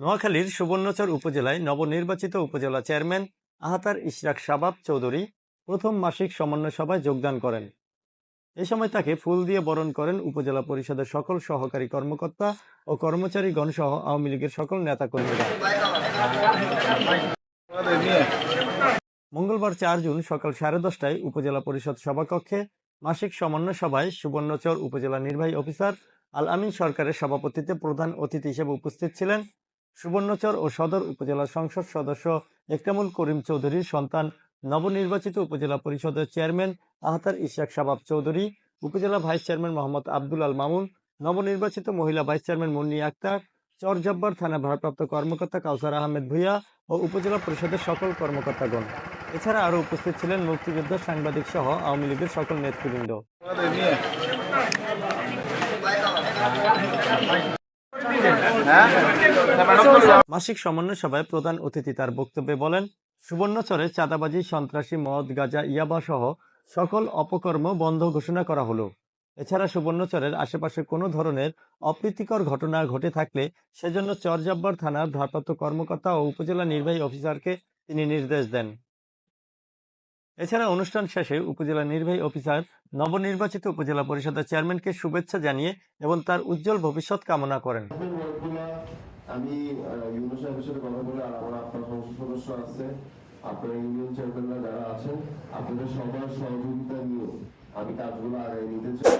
নোয়াখালীর সুবর্ণচর উপজেলায় নবনির্বাচিত উপজেলা চেয়ারম্যান আহাতার ইশরাক শাবাব চৌধুরী প্রথম মাসিক সমন্বয় সভায় যোগদান করেন। এ সময় তাকে ফুল দিয়ে বরণ করেন উপজেলা পরিষদের সকল সহকারী কর্মকর্তা ও কর্মচারীগণ সহ আওয়ামী লীগের সকল নেতাকর্মীরা। মঙ্গলবার চার জুন সকাল সাড়ে দশটায় উপজেলা পরিষদ সভাকক্ষে মাসিক সমন্বয় সভায় সুবর্ণচর উপজেলা নির্বাহী অফিসার আল আমিন সরকারের সভাপতিত্বে প্রধান অতিথি হিসেবে উপস্থিত ছিলেন সুবর্ণচর ও সদর উপজেলা সংসদ সদস্য একরামুল করিম চৌধুরীর সন্তান নবনির্বাচিত উপজেলা পরিষদের চেয়ারম্যান আহতার ইশাক শাবাব চৌধুরী, উপজেলা ভাইস চেয়ারম্যান মোহাম্মদ আব্দুল আল মামুন, নবনির্বাচিত মহিলা ভাইস চেয়ারম্যান মুন্নি আক্তার চরজব্বার থানা ভারপ্রাপ্ত কর্মকর্তা কাউসার আহমেদ ভুইয়া ও উপজেলা পরিষদের সকল কর্মকর্তাগণ। এছাড়া আরও উপস্থিত ছিলেন মুক্তিযোদ্ধা সাংবাদিক সহ আওয়ামী লীগের সকল নেতৃবৃন্দ। মাসিক সমন্বয় সভায় প্রধান অতিথি তার বক্তব্যে বলেন সুবর্ণচরে চাঁদাবাজি, সন্ত্রাসী, মদ, গাজা, ইয়াবা সহ সকল অপকর্ম বন্ধ ঘোষণা করা হলো। এছাড়া সুবর্ণচরের আশেপাশে কোনো ধরনের অপ্রীতিকর ঘটনা ঘটে থাকলে সেজন্য চরজব্বর থানার ভারপ্রাপ্ত কর্মকর্তা ও উপজেলা নির্বাহী অফিসারকে তিনি নির্দেশ দেন। এছাড়া অনুষ্ঠান শেষে উপজেলা নির্বাহী অফিসার, নবনির্বাচিত উপজেলা পরিষদের চেয়ারম্যানকে শুভেচ্ছা জানিয়ে এবং তার উজ্জ্বল ভবিষ্যৎ কামনা করেন। আমি ইউনিয়ন কথা বলে আর আমার আপনার সংসদ সদস্য আছে, আপনার ইউনিয়ন চেয়ারম্যানরা যারা আছেন, আপনাদের সবার সহযোগিতা নিয়ে আমি কাজগুলো নিতে চাই।